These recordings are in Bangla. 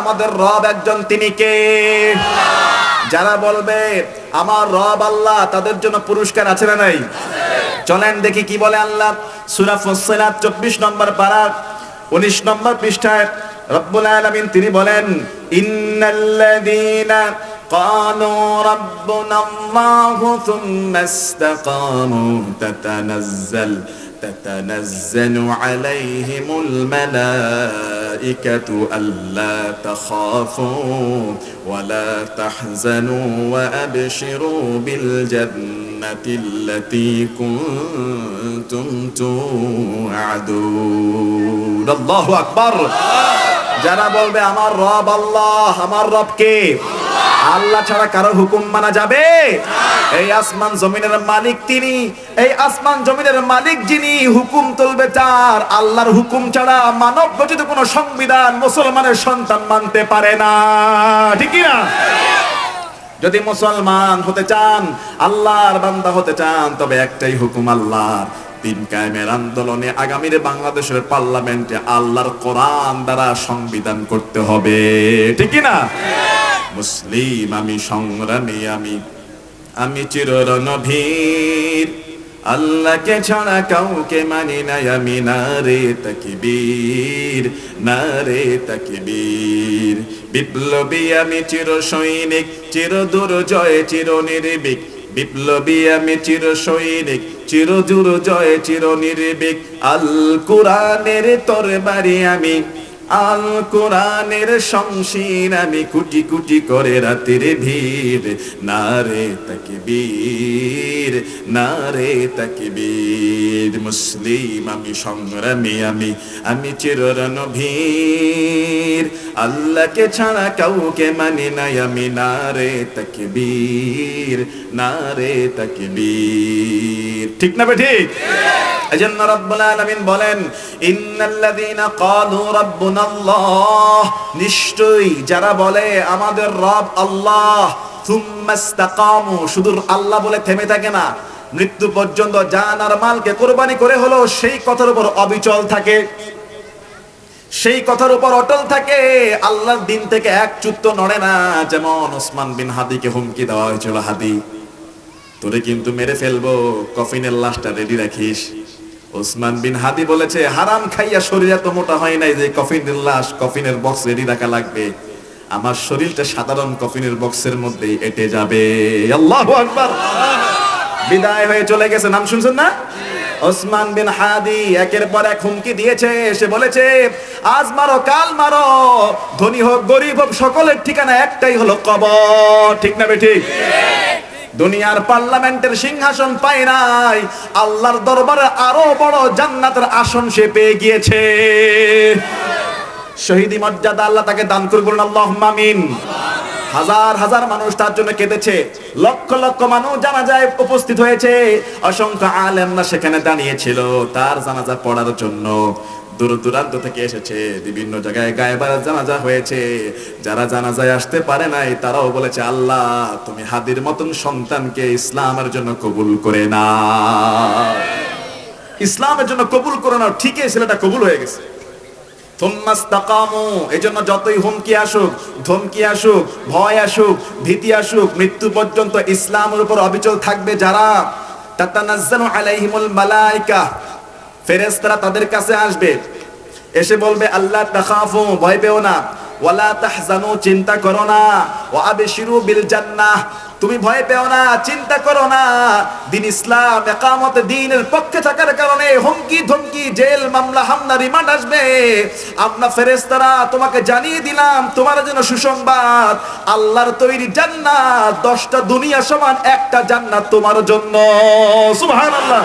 আমাদের রব একজন তিনি কে যারা বলবে আমার রব আল্লাহ তাদের জন্য পুরস্কার আছে না নাই চলেন দেখি কি বলে আল্লাহ সূরা ফুসসিলাত 24 নম্বর পারা 19 নম্বর পৃষ্ঠায় রব্বুল আলামিন তিনি বলেন ইন্নাল্লাযীনা قالوا ربنا الله ثم استقاموا تتنزل تتنزل عليهم الملائكة ألا تخافوا ولا تحزنوا وأبشروا بالجنة التي كنتم توعدون. الله أكبر. যারা বলবে, আমার রব আল্লাহ, আমার রব কে? আল্লাহ ছাড়া কারও হুকুম মানা যাবে? এই আসমান জমিনের মালিক তিনি, এই আসমান জমিনের মালিক যিনি হুকুম তুলবে তার। আল্লাহর হুকুম ছাড়া মানব রচিত কোনো সংবিধান মুসলমানের সন্তান মানতে পারে না। ঠিক না যদি মুসলমান হতে চান, আল্লাহর বান্দা হতে চান, তবে একটাই হুকুম আল্লাহর। দিন কায়েমের আন্দোলনে আগামীর বাংলাদেশের পার্লামেন্টে আল্লাহর কোরআন দ্বারা সংবিধান করতে হবে। ঠিক না? মুসলিম, আমি সংগ্রামী, আমি আমি চিররণভীর আল্লাহকে ছাড়া কাউকে মানি নাই আমি, না রে তাকবীর, না রে তাকবীর। বিপ্লবী, আমি চির সৈনিক চির দুর্জয় চির নির্বিক বিপ্লবী আমি চির সৈনিক চিরজুর জয় চির নির্বিক আল কোরআনের তরবারি আমি আল কোরআনের শমশির আমি কুটি কুটি করে রাতের ভিড়। না রে তাকবীর না রে তাকবীর। মুসলিম আমি সংগ্রামী আমি আমি চিররণভীর আল্লাহকে ছাড়া কাউকে মানি নাই আমি না রে তাকবীর না রে তাকবীর। ঠিক না বে ঠিক? এজন্য রব্বুল আলামিন বলেন, ইন্নাল্লাযীনা ক্বালু রাব্বুনাল্লাহ। নিশ্চয়ই যারা বলে, আমাদের রব আল্লাহ থুম্মা ইসতাকামু। শুধু আল্লাহ বলে থেমে থাকে না, মৃত্যু পর্যন্ত জান আর মালকে কোরবানি করে হলো, সেই কথার উপর অবিচল থাকে। সেই কথার উপর অটল থাকে। আল্লাহর দিন থেকে এক চুত্ত নড়ে না, যেমন ওসমান বিন হাদিকে হুমকি দেওয়া হয়েছিল হাদি। তোরে কিন্তু মেরে ফেলব, কফিনের লাশটা রেডি রাখিস। ওসমান বিন হাদি বলেছে, হারাম খাইয়া শরীর এত মোটা হয় নাই যে কফিনের লাশ কফিনের বক্স রেডি রাখা লাগবে। আমার শরীরটা সাধারণ কফিনের বক্সের মধ্যে এটে যাবে। আল্লাহু আকবার। বিদায় হয়ে চলে গেছে, নাম শুনছেন না? ওসমান বিন হাদি একের পর এক হুমকি দিয়েছে সে বলেছে, আজ মারো, কাল মারো, ধনী হোক, গরিব হোক, সকলের ঠিকানা একটাই হলো কবর। ঠিক না বে ঠিক দুনিয়ার পার্লামেন্টের সিংহাসন পায় নাই। আল্লাহর দরবারে আরও বড় জান্নাতের আসন সে পেয়ে গিয়েছে। শহীদি মর্যাদা আল্লাহ তাকে দান করে বলুন আল্লাহ মামিন হাজার হাজার মানুষ তার জন্য কেঁদেছে। লক্ষ লক্ষ মানুষ জানাজায় উপস্থিত হয়েছে। অসংখ্য আলেমরা সেখানে দাঁড়িয়েছিল, তার জানাজা পড়ার জন্য। দূর দূরান্ত থেকে এসেছে, বিভিন্ন জায়গায় গায়েবার জানাজা হয়েছে। যারা জানাজায় আসতে পারে নাই, তারাও বলেছে, আল্লাহ, তুমি হাদির মতন সন্তানকে ইসলামের জন্য কবুল করে না ইসলামের জন্য কবুল করে নাও, ঠিকই ছেলেটা কবুল হয়ে গেছে। এই জন্য যতই হুমকি আসুক, ধমকি আসুক, ভয় আসুক, ভীতি আসুক, মৃত্যু পর্যন্ত ইসলামের উপর অবিচল থাকবে যারা। তাতানাজ্জালু আলাইহিমুল মালাইকা ফেরেশতারা তাদের কাছে আসবে। এসে বলবে, আল্লাহ, তাখাফু, ভয় পেও না। ওয়ালা তাহজানু, চিন্তা করো না। ওয়া আবশিরু বিল জান্নাহ। তুমি ভয় পেও না, চিন্তা করো না। দিন ইসলাম, একামত দিনের পক্ষে থাকার কারণে হুমকি ধমকি, জেল, মামলা, হামলা, রিমান্ড আসবে। আমরা ফেরেস্তারা তোমাকে জানিয়ে দিলাম, তোমার জন্য সুসংবাদ। আল্লাহর তৈরি জান্নাত, দশটা দুনিয়া সমান একটা জান্নাত তোমার জন্য। সুবহানাল্লাহ।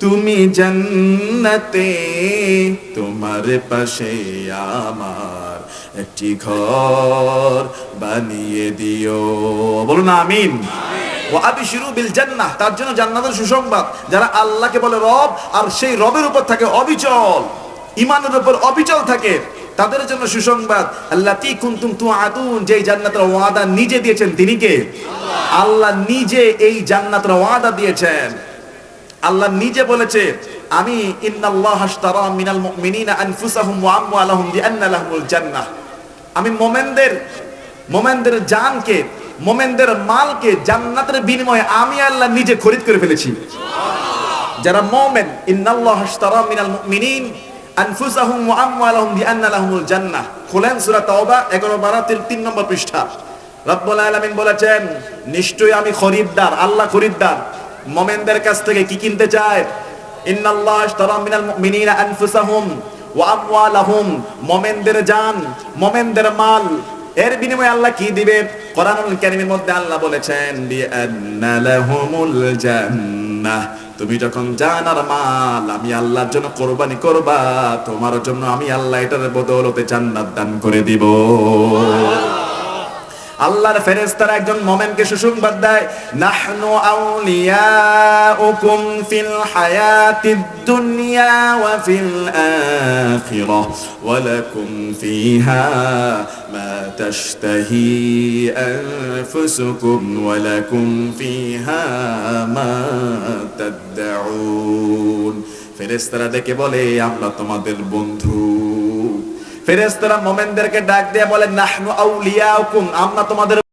তুমি জান্নাতে। তোমার পাশে আমার একটি ঘর বানিয়ে দিও। বলুন আমিন। তার জন্য জান্নাতের সুসংবাদ। যারা আল্লাহকে বলে রব, আর সেই রবের উপর থাকে অবিচল ইমানের উপর অবিচল থাকে, তাদের জন্য সুসংবাদ। আল্লাহ তি কুন্তুম তু আদুন যেই জান্নাতের ওয়াদা নিজে দিয়েছেন তিনি কে? আল্লাহ নিজে এই জান্নাতের ওয়াদা দিয়েছেন। আল্লাহ নিজে বলেছে, আমি মিনাল মুমিনিনা আনফুসাহুম ওয়া আমওয়ালাহুম বিআন্না লাহুমুল জান্নাহ। আমি মোমেনদের মোমেনদের জানকে, মোমেনদের মালকে জান্নাতের বিনিময়ে আমি আল্লাহ নিজে খরিদ করে ফেলেছি। যারা মোমেন, ইন্নাল্লাহ আশতারা মিনাল মুমিনিন আনফুসাহুম ওয়া আমওয়ালাহুম বিআন্না লাহুমুল জান্নাহ। খোলেন সূরা তাওবা 11 12 3 নম্বর পৃষ্ঠা। রব্বুল আলামিন বলেছেন, নিশ্চয়ই আমি খরিদদার, আল্লাহ খরিদদার। মোমেনদের কাছ থেকে কি কিনতে চায়? ইন্নাল্লাহ আশতারা মিনাল মুমিনিনা আনফুসাহুম ওয়া আমওয়ালাহুম। মোমেনদের জান, মোমেনদের মাল। এর বিনিময়ে আল্লাহ কি দিবে? কোরআনুল কারীমের মধ্যে আল্লাহ বলেছেন, বিআন্না লাহুমুল জান্নাহ। তুমি যখন জান আর মাল, আমি আল্লাহর জন্য কোরবানি করবা, তোমার জন্য আমি আল্লাহ এটার বদৌলতে জান্নাত দান করে দিব। আল্লাহর ফেরেশতারা একজন মোমেনকে সুসংবাদ দেয়, নাহনু আউলিয়াউকুম ফিল হায়াতিদ দুনিয়া ওয়া ফিল আখিরাহ ওয়া লাকুম ফিহা মা তাশতাহি আনফুসুকুম ওয়া লাকুম ফিহা মা তাদউন ফেরেশতারা ডেকে বলে, আমরা তোমাদের বন্ধু। ফেরেশতারা মোমেনদেরকে ডাক দিয়ে বলে নাহনু আউলিয়াউকুম আমরা তোমাদের